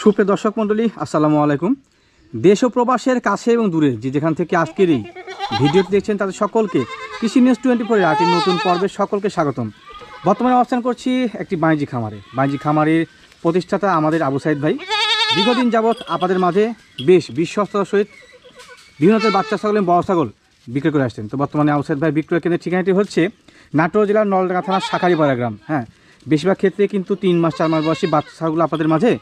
সুপ্রিয় দর্শক মণ্ডলী, আসসালামু আলাইকুম। দেশ ও প্রবাসের কাছে এবং দূরে যে যেখান থেকে আজকের এই ভিডিওটি দেখছেন তাদের সকলকে কৃষি নিউজ টোয়েন্টি ফোরের আরেকটি নতুন পর্বে সকলকে স্বাগতম। বর্তমানে অবস্থান করছি একটি বাণিজ্যিক খামারে। বাণিজ্যিক খামারের প্রতিষ্ঠাতা আমাদের আবু সাইদ ভাই। দীর্ঘদিন যাবৎ আপনাদের মাঝে বেশ বিশ্বস্ততার সহিত বিভিন্ন বাচ্চা ছাগল এবং বড় ছাগল বিক্রয় করে আসছেন। তো বর্তমানে আউসাইদ ভাই বিক্রয় কেন্দ্রের ঠিকানাটি হচ্ছে নাটোর জেলার নলডাঙ্গা থানার শাখারিপাড়া গ্রাম। হ্যাঁ বেশিরভাগ ক্ষেত্রে কিন্তু তিন মাস, চার মাস বয়সী বাচ্চা ছাগল আপনাদের মাঝে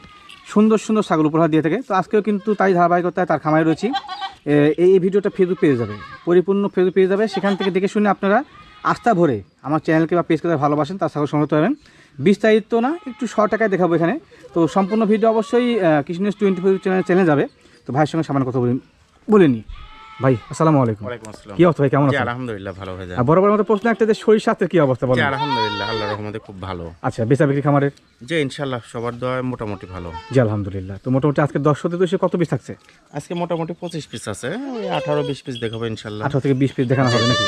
সুন্দর সুন্দর ছাগল উপহার দিয়ে থাকে। তো আজকেও কিন্তু তাই ধারাবাহিকতায় তার খামায় রয়েছি। এই ভিডিওটা ফেসবুক পেয়ে যাবে। পরিপূর্ণ ফেসবুক পেয়ে যাবে। সেখান থেকে দেখে শুনে আপনারা আস্থা ভরে আমার চ্যানেলকে বা পেজকে ভালোবাসেন, তার ছাগল সংগ্রহ হবেন বিস্তারিত না, একটু শ টাকায় দেখাবো এখানে। তো সম্পূর্ণ ভিডিও অবশ্যই কৃষ্ণ টোয়েন্টি ফোর চ্যানেলে চ্যানেল যাবে। তো ভাইয়ের সঙ্গে সামান্য কথা বলি বলে নি ভাই আসসালামু আলাইকুম। আসসালাম। কি অবস্থা ভাই কেমন আছেন? আলহামদুলিল্লাহ ভালো আর বড় বড় মতো প্রশ্ন একটা যে শরীর স্বাস্থ্যের কি অবস্থা বলেন? আলহামদুলিল্লাহ আল্লাহর রহমতে খুব ভালো। আচ্ছা বেচা বিক্রি খামারের? যে ইনশাল্লাহ সবার দোয়া মোটামুটি ভালো। জি আলহামদুলিল্লাহ। তো মোটামুটি আজকে দর্শকদের দোষে কত পিস থাকছে? আজকে মোটামুটি পঁচিশ পিস আছে ওই আঠারো বিশ পিস দেখাবো ইনশাল্লাহ আঠারো থেকে বিশ পিস দেখানো হবে নাকি?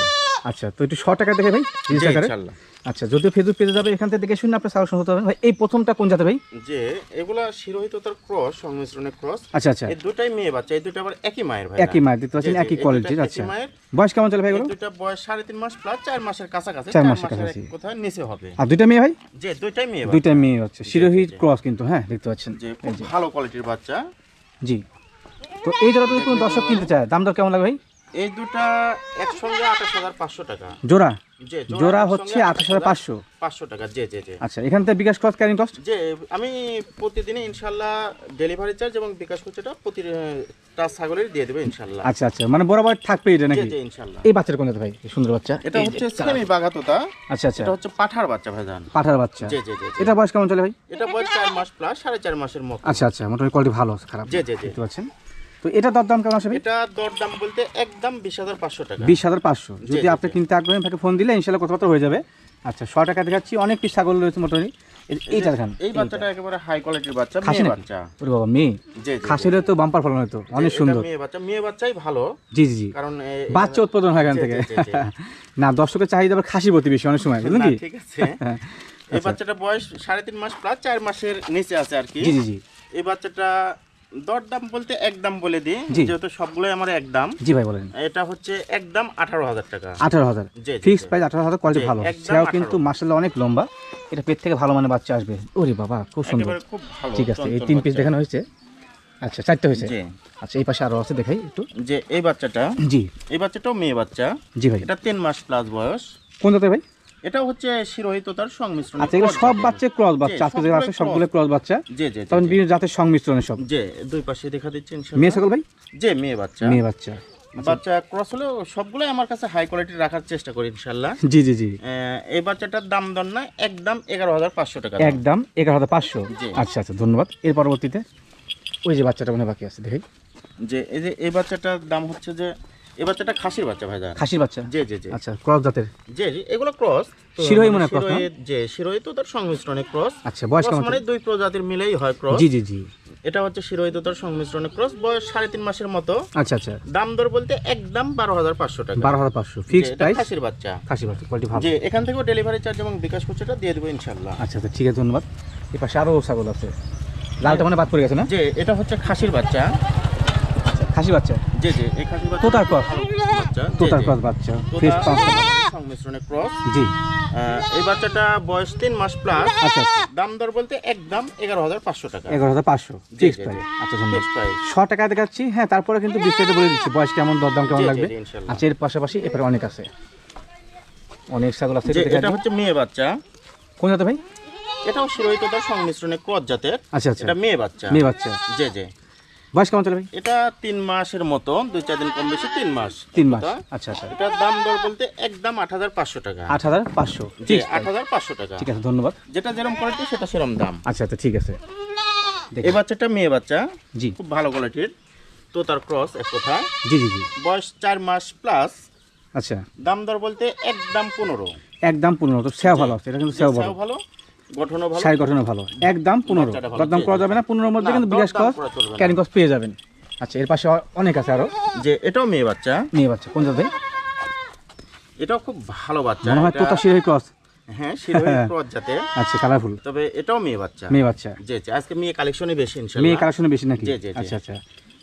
আচ্ছা তো একটু শ টাকা দেখে ভাই ইনশাল্লাহ আচ্ছা যদিও ফেসবুক পেজে যাবে এখান থেকে দেখে শুনে আপনার সাহস হতে হবে। ভাই এই প্রথমটা কোন জাতে ভাই? যে এগুলা শিরোহিত তার ক্রস সংমিশ্রণের ক্রস আচ্ছা আচ্ছা। এই দুটাই মেয়ে বাচ্চা এই দুটো আবার একই মায়ের ভাই একই মায়ের জি, জি, একই কোয়ালিটির আচ্ছা। বয়স কেমন চলে ভাই এগুলো? দুটা বয়স সাড়ে তিন মাস প্লাস চার মাসের কাছাকাছি। চার মাসের কাছাকাছি। কোথায় নিচে হবে। আর দুইটা মেয়ে ভাই? যে দুইটাই মেয়ে দুইটা মেয়ে হচ্ছে শিরোহিত ক্রস কিন্তু হ্যাঁ দেখতে পাচ্ছেন। যে ভালো কোয়ালিটির বাচ্চা। জি। তো এই যারা যদি কোনো দর্শক কিনতে চায় দাম দর কেমন লাগে ভাই? এই দুটা একসঙ্গে আঠাশ হাজার পাঁচশো টাকা। জোড়া? জোড়া হচ্ছে আঠাশ হাজার পাঁচশো। পাঁচশো টাকা জি জি জি। আচ্ছা এখান থেকে বিকাশ কস্ট ক্যারিং কস্ট যে আমি প্রতিদিনই ইনশাল্লাহ ডেলিভারি চার্জ এবং বিকাশ খরচাটা ছাগলের দিয়ে দেবো ইনশাল্লাহ। আচ্ছা আচ্ছা মানে বরাবর থাকবে এটা নাকি? জি ইনশাল্লাহ। এই কোন ভাই সুন্দর বাচ্চা? এটা হচ্ছে সেমি বাগাতোতা আচ্ছা আচ্ছা। এটা হচ্ছে পাঠার বাচ্চা ভাইজান পাঠার বাচ্চা? জি জি। এটা বয়স কেমন চলে ভাই? এটা বয়স মাস প্লাস সাড়ে চার মাসের মতো। আচ্ছা আচ্ছা মোটামুটি কোয়ালিটি ভালো খারাপ। জি জি জি। পাচ্ছেন। তো এটা দর দাম কেমন আসবে এটা দরদাম বলতে একদম বিশ হাজার পাঁচশো টাকা। বিশ হাজার পাঁচশো। যদি আপনি কিনতে আগ্রহী তাকে ফোন দিলে ইনশাল্লাহ কথাবার্তা হয়ে যাবে। আচ্ছা শ টাকা দেখাচ্ছি অনেক পিস ছাগল রয়েছে মোটামুটি। এই- এইটা দেখান এই বাচ্চাটা একেবারে হাই কোয়ালিটির বাচ্চা খাসি বাচ্চা। ওরে বাবা মেয়ে? জি জি তো বাম্পার ফলন হতো অনেক সুন্দর। মেয়ে বাচ্চা মেয়ে বাচ্চাই ভালো। জি জি জি। কারণ বাচ্চা উৎপাদন হয় এখান থেকে। না দর্শকের চাহিদা আবার খাসি প্রতি বেশি অনেক সময় বুঝলেন না, কি ঠিক আছে। এই বাচ্চাটা বয়স সাড়ে তিন মাস প্লাস চার মাসের নিচে আছে আর কি। জি জি জি। এই বাচ্চাটা দরদাম বলতে একদম বলে দিই। যেহেতু সবগুলোই আমার একদম জি ভাই বলেন। এটা হচ্ছে একদম আঠারো হাজার টাকা। আঠারো হাজার। ফিক্স প্রাইস আঠারো হাজার কোয়ালিটি ভালো। সেও কিন্তু মার্শাল্লাহ অনেক লম্বা। এটা পেট থেকে ভালো মানে বাচ্চা আসবে। ওরে বাবা খুব সুন্দর। খুব ঠিক আছে এই তিন পিস দেখানো হয়েছে। আচ্ছা চারটে হয়েছে? আচ্ছা এই পাশে আরও আছে দেখাই একটু। যে এই বাচ্চাটা জি। এই বাচ্চাটাও মেয়ে বাচ্চা। জি ভাই। এটা তিন মাস প্লাস বয়স। কোন জাতের ভাই? এটা হচ্ছে শিরোহিত তার সংমিশ্রণ আচ্ছা এগুলো সব বাচ্চা ক্রস বাচ্চা আজকে যেগুলো আছে সবগুলো ক্রস বাচ্চা। জি জি জি, তখন জি। বিভিন্ন জাতের সংমিশ্রণে সব। যে দুই পাশে দেখা দিচ্ছে ইনশাআল্লাহ। মেয়ে ছাগল ভাই? মেয়ে বাচ্চা। মেয়ে বাচ্চা। বাচ্চা ক্রস হলেও সবগুলোই আমার কাছে হাই কোয়ালিটি রাখার চেষ্টা করি ইনশাল্লাহ জি জি জি। এই বাচ্চাটার দাম দর না একদম এগারো হাজার পাঁচশো টাকা একদম এগারো হাজার পাঁচশো। জি। আচ্ছা আচ্ছা ধন্যবাদ। এর পরবর্তীতে ওই যে বাচ্চাটা মনে বাকি আছে দেখি। যে এই যে এই বাচ্চাটার দাম হচ্ছে যে এই বাচ্চাটা খাসির বাচ্চা ভাইজা খাসির বাচ্চা? জি জি জি। আচ্ছা ক্রস জাতের? জি জি এগুলো ক্রস। শিরোহী মনে হয় cross, না? তো তার সংমিশ্রণে ক্রস। আচ্ছা বয়স কেমন মানে দুই প্রজাতির মিলেই হয় ক্রস। জি জি জি। এটা হচ্ছে শিরোহী তো তার সংমিশ্রণে ক্রস। বয়স সাড়ে তিন মাসের মতো। আচ্ছা আচ্ছা। দাম দর বলতে একদম বারো হাজার পাঁচশো টাকা। বারো হাজার পাঁচশো প্রাইস খাসির বাচ্চা। খাসি বাচ্চা কোয়ালিটি ভালো। যে এখান থেকেও ডেলিভারি চার্জ এবং বিকাশ খরচাটা দিয়ে দেবো ইনশাল্লাহ আচ্ছা আচ্ছা ঠিক আছে ধন্যবাদ। এই পাশে আরও ছাগল আছে। লালটা মানে বাদ পড়ে গেছে না? যে এটা হচ্ছে খাসির বাচ্চা। খাসি বাচ্চা? যে যে এই খাসির বাচ্চা তোতার? ভালো বাচ্চা। জি, তোতার ক্রস বাচ্চা তোতা ফিক্স পাঁচশো সংমিশ্রণে ক্রস। জি। এই বাচ্চাটা বয়স তিন মাস প্লাস আচ্ছা আচ্ছা। দাম দর বলতে একদম এগারো হাজার পাঁচশো টাকা। এগারো হাজার পাঁচশো। জি, ফিক্স জি, প্রাইস জি। আচ্ছা Fixed price। ছ টাকা দেখাচ্ছি। হ্যাঁ তারপরে কিন্তু বিস্তারিত বলে দিচ্ছি। বয়স কেমন দরদাম কেমন জি, জি, লাগবে? আচ্ছা এর পাশাপাশি এরপরে অনেক আছে। অনেক ছাগল আছে এটা। হচ্ছে মেয়ে বাচ্চা। কোন জাতে ভাই? এটাও শিরোহিত তার সংমিশ্রণে ক্রস জাতের। আচ্ছা আচ্ছা। এটা মেয়ে বাচ্চা। মেয়ে বাচ্চা। জি যে বয়স কেমন চলে ভাই? এটা তিন মাসের মতো দুই চার দিন কম বেশি তিন মাস। তিন মাস আচ্ছা আচ্ছা। এটার দাম দর বলতে একদম আট হাজার পাঁচশো টাকা। আট হাজার পাঁচশো জি আট হাজার পাঁচশো টাকা। ঠিক আছে ধন্যবাদ। যেটা যেরকম কোয়ালিটি সেটা সেরকম দাম। আচ্ছা আচ্ছা ঠিক আছে। এই বাচ্চাটা মেয়ে বাচ্চা জি। খুব ভালো কোয়ালিটির তো তার ক্রস এক কথা জি জি জি। বয়স চার মাস প্লাস আচ্ছা। দাম দর বলতে একদম পনেরো। একদম পনেরো তো সেও ভালো আছে এটা কিন্তু সেও সেও ভালো। গঠনও ভালো? শাড়ি গঠনও ভালো। একদম পনেরো। ভালো, করা যাবে না পনেরোর মধ্যে কিন্তু বিকাশ কস। ক্যারিং কস পেয়ে যাবেন। আচ্ছা এর পাশে অনেক আছে আরও। যে এটাও মেয়ে বাচ্চা? নিয়ে বাচ্চা কোন ভাই এটাও খুব ভালো বাচ্চা। মনে হয় তোতা শিরোহী ক্রস। হ্যাঁ শিরোহী ক্রস জাতে। আচ্ছা কালারফুল। তবে এটাও মেয়ে বাচ্চা। মেয়ে বাচ্চা। জি জি আজকে মেয়ে বেশি মেয়ে কালেকশনে বেশি নাকি? জি, জি, জি। আচ্ছা আচ্ছা।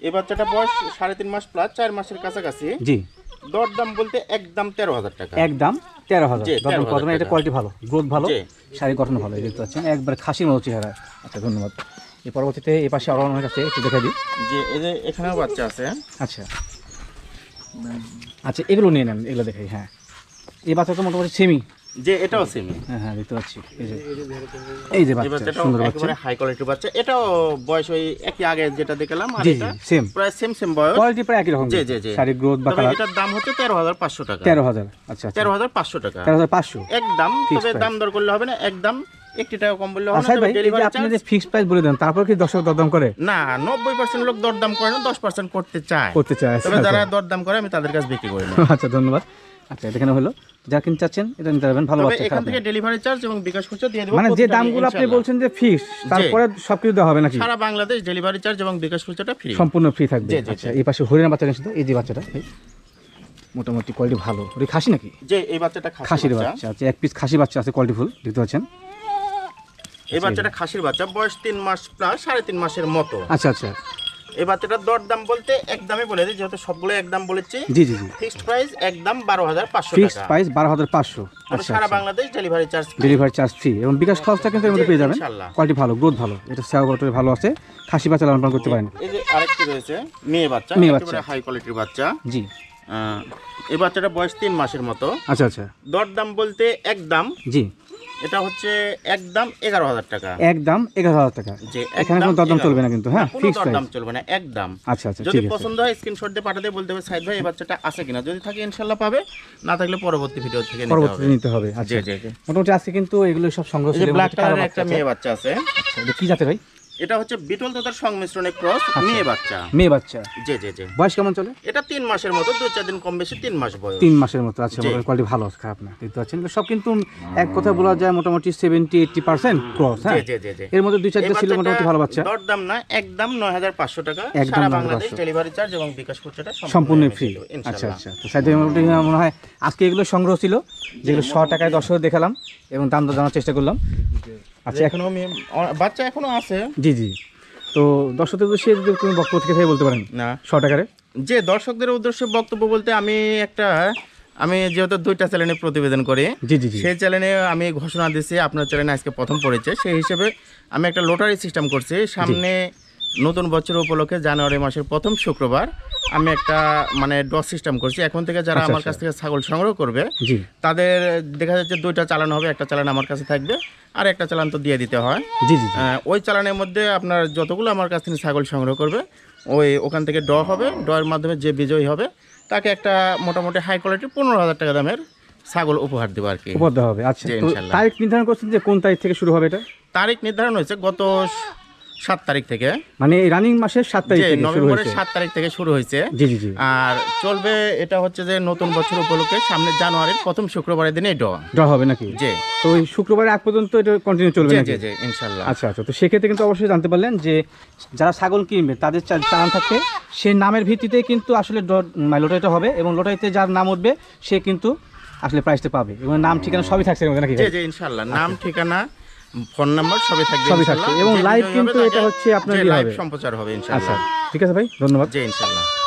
এই বাচ্চাটা বয়স সাড়ে তিন মাস প্লাস চার মাসের কাছাকাছি। জি। দর দাম বলতে একদম তেরো হাজার টাকা। একদম তেরো হাজার। দরদাম কত এটা কোয়ালিটি ভালো গ্রোথ ভালো। শারীরিক গঠন ভালো দেখতে পাচ্ছেন। একবার খাসির মতো চেহারা। আচ্ছা ধন্যবাদ। এই পরবর্তীতে এই পাশে আরও অনেক আছে একটু দেখা দিই। যে এই যে এখানেও বাচ্চা আছে। আচ্ছা। আচ্ছা এগুলো নিয়ে নেন এগুলো দেখাই হ্যাঁ। এই বাচ্চা তো মোটামুটি সেমি যে এটাও সেমি হ্যাঁ হ্যাঁ দেখতে পাচ্ছি। এই যে এই যে বাচ্চা সুন্দর বাচ্চা। হাই কোয়ালিটির বাচ্চা। এটাও বয়স ওই একই আগে যেটা দেখলাম আর এটা সেম প্রায় সেম সেম বয়স। কোয়ালিটি প্রায় একই রকম। জি জি জি। গ্রোথ বা কালার এটার দাম হচ্ছে তেরো হাজার পাঁচশো টাকা। তেরো হাজার আচ্ছা আচ্ছা। তেরো হাজার পাঁচশো টাকা। তেরো হাজার পাঁচশো। একদম তবে দাম দর করলে হবে না একদম একটি টাকা কম বললে হবে আচ্ছা না ভাই এই ডেলিভারি আপনি যে ফিক্সড প্রাইস বলে দেন তারপর কি দর্শক দরদাম করে? না নব্বই পার্সেন্ট লোক দরদাম করে না দশ পার্সেন্ট করতে চায়। করতে চায় তবে আচ্ছা, যারা দরদাম করে আমি তাদের কাছে বিক্রি করি না। আচ্ছা ধন্যবাদ। আচ্ছা এটা কেন হলো। যা কিনতে চাচ্ছেন এটা নিতে পারবেন ভালো বাচ্চা এখান থেকে ডেলিভারি চার্জ এবং বিকাশ খুচরা দিয়ে দেবো মানে যে দামগুলো আপনি বলছেন যে ফিক্স তারপরে সবকিছু দেওয়া হবে নাকি? সারা বাংলাদেশ ডেলিভারি চার্জ এবং বিকাশ খুচরাটা ফ্রি সম্পূর্ণ ফ্রি থাকবে। আচ্ছা এই পাশে হরিণা বাচ্চা নিয়েছে এই যে বাচ্চাটা মোটামুটি কোয়ালিটি ভালো। ওটা খাসি নাকি? যে এই বাচ্চাটা খাসির খাসির বাচ্চা। আচ্ছা এক পিস খাসি বাচ্চা আছে কোয়ালিটি ফুল দেখতে পাচ্ছেন? এই বাচ্চাটা খাসির বাচ্চা বয়স তিন মাস প্লাস সাড়ে তিন মাসের মতো। আচ্ছা আচ্ছা। এই বাচ্চাটার দর দাম বলতে একদমই বলে দিই যেহেতু সবগুলো একদম বলেছি। জি জি জি। ফিক্সড প্রাইস একদম বারো হাজার পাঁচশো ফিক্সড প্রাইস বারো হাজার পাঁচশো। আচ্ছা সারা আচ্ছা। Bangladesh delivery charge delivery charge free এবং বিকাশ খরচটা কিন্তু এর মধ্যে পেয়ে যাবেন। কোয়ালিটি ভালো গ্রোথ ভালো। এটা সেবা করতে ভালো আছে। খাসি বাচ্চা লালন পালন করতে পারেন। এই যে আরেকটি রয়েছে মেয়ে বাচ্চা। মেয়ে বাচ্চা। হাই কোয়ালিটির বাচ্চা। জি। এই বাচ্চাটা বয়স তিন মাসের মতো। আচ্ছা আচ্ছা। দর দাম বলতে একদম জি। এটা হচ্ছে একদম এগারো হাজার টাকা। একদম এগারো হাজার টাকা। যে এখানে কোনো দরদাম চলবে না কিন্তু হ্যাঁ দরদাম চলবে না একদম। আচ্ছা আচ্ছা যদি পছন্দ হয় স্ক্রিনশট দিয়ে পাঠাতে বলতে হবে সাইদ ভাই এই বাচ্চাটা আছে কিনা? যদি থাকে ইনশাল্লাহ পাবে। না থাকলে পরবর্তী ভিডিও থেকে নিতে হবে। পরবর্তীতে নিতে হবে আচ্ছা। মোটামুটি আজকে কিন্তু এগুলো সব সংগ্রহ ব্ল্যাক কালারের একটা মেয়ে বাচ্চা আছে। আচ্ছা, কি জাতের ভাই? এটা হচ্ছে বিটল তোতার সংমিশ্রণে ক্রস মেয়ে বাচ্চা। মেয়ে বাচ্চা। জি জি জি। বয়স কেমন চলে? এটা তিন মাসের মতো দু চার দিন কম বেশি তিন মাস বয়স। তিন মাসের মতো আছে জি। কোয়ালিটি ভালো আছে খারাপ না দেখতে পাচ্ছেন। সব কিন্তু এক কথা বলা যায় মোটামুটি সেভেন্টি এইটটি পার্সেন্ট ক্রস হ্যাঁ? জি জি জি। এর মধ্যে দুই চারটা ছিল মোটামুটি ভালো বাচ্চা। দর দাম না একদম নয় হাজার পাঁচশো টাকা। একদম সারা বাংলাদেশ ডেলিভারি চার্জ এবং বিকাশ খুচরাটা সম্পূর্ণ ফ্রি আচ্ছা আচ্ছা। তো সাইড মোটামুটি মনে হয় আজকে এগুলো সংগ্রহ ছিল যেগুলো শ টাকায় দর্শক দেখালাম এবং দাম দর জানার চেষ্টা করলাম। আচ্ছা এখন বাচ্চা এখনও আছে। জি জি। তো দর্শকদের উদ্দেশ্যে যদি তুমি বক্তব্য থেকে থেকে বলতে পারেন না। শর্ট টাকারে যে দর্শকদের উদ্দেশ্যে বক্তব্য বলতে আমি একটা আমি যেহেতু দুইটা চ্যানেলে প্রতিবেদন করি জি জি জি। সেই চ্যানেলে আমি ঘোষণা দিয়েছি আপনার চ্যানেলে আজকে প্রথম পড়েছে। সেই হিসেবে আমি একটা লটারি সিস্টেম করছি। সামনে নতুন বছর উপলক্ষে জানুয়ারি মাসের প্রথম শুক্রবার আমি একটা মানে ডস সিস্টেম করছি। এখন থেকে যারা আচ্ছা, আমার কাছ থেকে ছাগল সংগ্রহ করবে তাদের দেখা যাচ্ছে দুইটা চালান হবে একটা চালান আমার কাছে থাকবে আর একটা চালান তো দিয়ে দিতে হয়। জি জি। ওই চালানের মধ্যে আপনার যতগুলো আমার কাছ থেকে ছাগল সংগ্রহ করবে ওই ওখান থেকে ড হবে ডয়ের মাধ্যমে যে বিজয়ী হবে তাকে একটা মোটামুটি হাই কোয়ালিটি পনেরো হাজার টাকা দামের ছাগল উপহার দেবো আর কি। উপর দেওয়া হবে আচ্ছা। তারিখ নির্ধারণ করছেন যে কোন তারিখ থেকে শুরু হবে এটা? তারিখ নির্ধারণ হয়েছে গত সাত তারিখ থেকে। মানে রানিং মাসের সাত তারিখ নভেম্বরের সাত তারিখ থেকে শুরু হয়েছে। জি জি জি। আর চলবে এটা হচ্ছে যে নতুন বছর উপলক্ষে সামনে জানুয়ারির প্রথম শুক্রবারের দিনে ড ড্র হবে নাকি? যে তো ওই শুক্রবারের আগ পর্যন্ত এটা কন্টিনিউ চলবে জি নাকি? জি জি ইনশাল্লাহ। আচ্ছা আচ্ছা। তো সেক্ষেত্রে কিন্তু অবশ্যই জানতে পারলেন যে যারা ছাগল কিনবে তাদের চালান থাকতে সে নামের ভিত্তিতে কিন্তু আসলে মানে লটারিটা হবে এবং লটারিতে যার নাম উঠবে সে কিন্তু আসলে প্রাইসটা পাবে। এবং নাম ঠিকানা সবই থাকছে নাকি জি জি ইনশাল্লাহ। নাম ঠিকানা ফোন নাম্বার সবই থাকবে সবই থাকবে। এবং লাইভ কিন্তু এটা হচ্ছে আপনার লাইভ সম্প্রচার হবে। হবে আচ্ছা ঠিক আছে ভাই ধন্যবাদ জি ইনশাল্লাহ